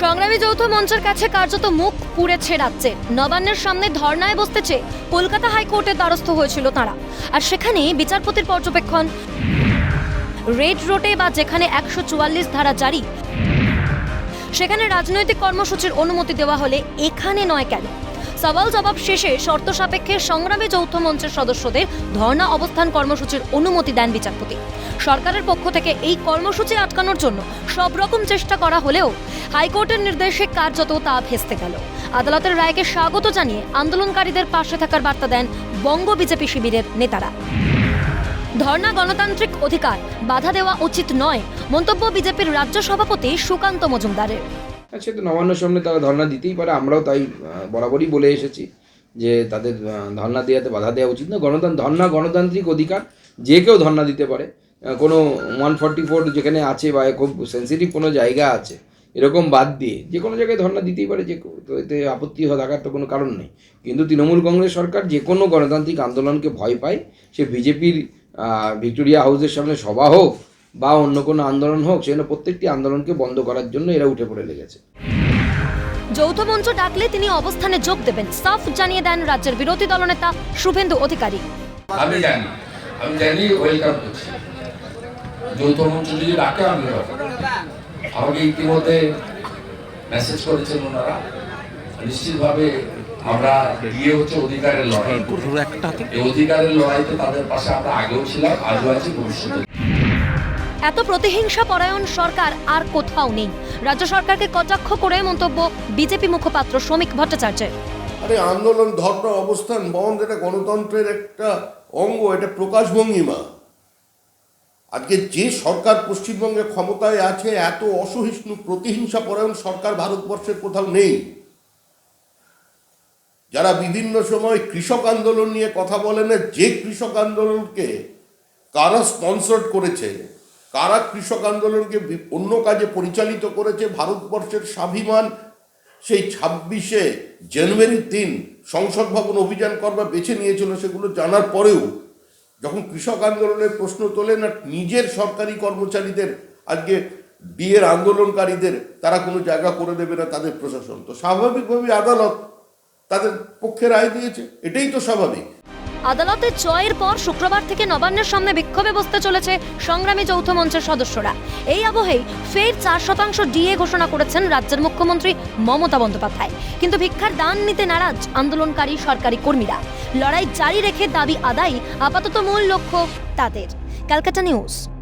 সংগ্রামী যৌথ মঞ্চের কাছে কার্যত মুখ পুড়েছে রাজ্যে। নবান্নের সামনে ধর্নায় বসতেছে কলকাতা হাইকোর্টের দ্বারস্থ হয়েছিল তারা। আর সেখানে বিচারপতির পর্যবেক্ষণ। রেড রোডে বা যেখানে একশো চুয়াল্লিশ ধারা জারি, সেখানে রাজনৈতিক কর্মসূচির অনুমতি দেওয়া হলে এখানে নয় কেন? সওয়াল জবাব শেষে শর্ত সাপেক্ষে সংগ্রামী যৌথ মঞ্চের সদস্যদের ধর্ণা অবস্থান কর্মসূচির অনুমতি দেন বিচারপতি। সরকারের পক্ষ থেকে এই কর্মসূচি আটকানোর জন্য সব রকম চেষ্টা করা হলেও হাইকোর্টের নির্দেশে কার্যত তা ভেস্তে গেল। আদালতের রায়কে স্বাগত জানিয়ে আন্দোলনকারীদের পাশে থাকার বার্তা দেন বঙ্গ বিজেপি শিবিরের নেতারা। ধর্ণা গণতান্ত্রিক অধিকার বাধা দেওয়া উচিত নয়, মন্তব্য বিজেপির রাজ্য সভাপতি সুকান্ত মজুমদারের। সে তো নবান্নের সামনে তারা ধর্ণা দিতেই পারে, আমরাও তাই বরাবরই বলে এসেছি যে তাদের ধর্ণা দেওয়াতে বাধা দেওয়া উচিত না। গণতন্ত্র ধর্ণা গণতান্ত্রিক অধিকার, যে কেউ ধর্ণা দিতে পারে। কোনো ওয়ান ফর্টি ফোর যেখানে আছে বা খুব সেন্সিটিভ কোনো জায়গা আছে, এরকম বাদ দিয়ে যে কোনো জায়গায় ধর্ণা দিতেই পারে, যে তো এতে আপত্তি থাকার তো কোনো কারণ নেই। কিন্তু তৃণমূল কংগ্রেস সরকার যে কোনো গণতান্ত্রিক আন্দোলনকে ভয় পায়, সে বিজেপির ভিক্টোরিয়া হাউসের সামনে সভা হোক বা অন্য কোনো আন্দোলন হোক সেখানে প্রত্যেকটি আন্দোলনকে বন্ধ করার জন্য এরা উঠে পড়ে লেগেছে। যৌথ মঞ্চ ডাকলে তিনি অবস্থানে যোগ দেবেন। সাফ জানিয়ে দেন রাজ্যের বিরোধী দলনেতা শুভেন্দু অধিকারী। আমি জানি আমি জানি ওয়েলকাম করছি। যৌথ মঞ্চ যদি ডাকে আমি আমাকে ইতিমধ্যে মেসেজ করেছেন ওনারা। নিশ্চিতভাবে আমরা গিয়ে হচ্ছে অধিকারের লড়াই এই অধিকারের লড়াইতে তাদের পাশে আমরা আগেও ছিলাম আজও আছি ভবিষ্যতে এত প্রতিহিংসা পরায়ণ সরকার আর কোথাও নেই। রাজ্য সরকারকে কটাক্ষ করে মন্তব্য বিজেপি মুখপাত্র শ্রমিক ভট্টাচার্যের। আরে আন্দোলন ধর্ম অবস্থান বন্ধ এটা গণতন্ত্রের একটা অঙ্গ এটা প্রকাশভঙ্গিমা আজকে যে সরকার পশ্চিমবঙ্গে ক্ষমতায় আছে এত অসহিষ্ণু প্রতিহিংসা পরায়ণ সরকার ভারতবর্ষের কোথাও নেই। যারা বিভিন্ন সময় কৃষক আন্দোলন নিয়ে কথা বলে না, যে কৃষক আন্দোলনকে কারা স্পন্সর করেছে কারা কৃষক আন্দোলনকে অন্য কাজে পরিচালিত করেছে ভারতবর্ষের স্বাভিমান? সেই ছাব্বিশে জানুয়ারির দিন সংসদ ভবন অভিযান করবার বেছে নিয়েছিল সেগুলো জানার পরেও যখন কৃষক আন্দোলনের প্রশ্ন তোলেন আর নিজের সরকারি কর্মচারীদের, আজকে বিয়ের আন্দোলনকারীদের, তারা কোনো জায়গা করে দেবে না তাদের প্রশাসন। তো স্বাভাবিকভাবে আদালত তাদের পক্ষে রায় দিয়েছে। এটাই তো স্বাভাবিক। আদালতের জয়ের পর শুক্রবার থেকে নবান্নের সামনে বিক্ষোভে বসতে চলেছে সংগ্রামী যৌথ মঞ্চের সদস্যরা। এই আবহেই ফের চার শতাংশ ডিএ ঘোষণা করেছেন রাজ্যের মুখ্যমন্ত্রী মমতা বন্দ্যোপাধ্যায়। কিন্তু ভিক্ষার দান নিতে নারাজ আন্দোলনকারী সরকারি কর্মীরা। লড়াই জারি রেখে দাবি আদায় আপাতত মূল লক্ষ্য তাদের। ক্যালকাটা নিউজ।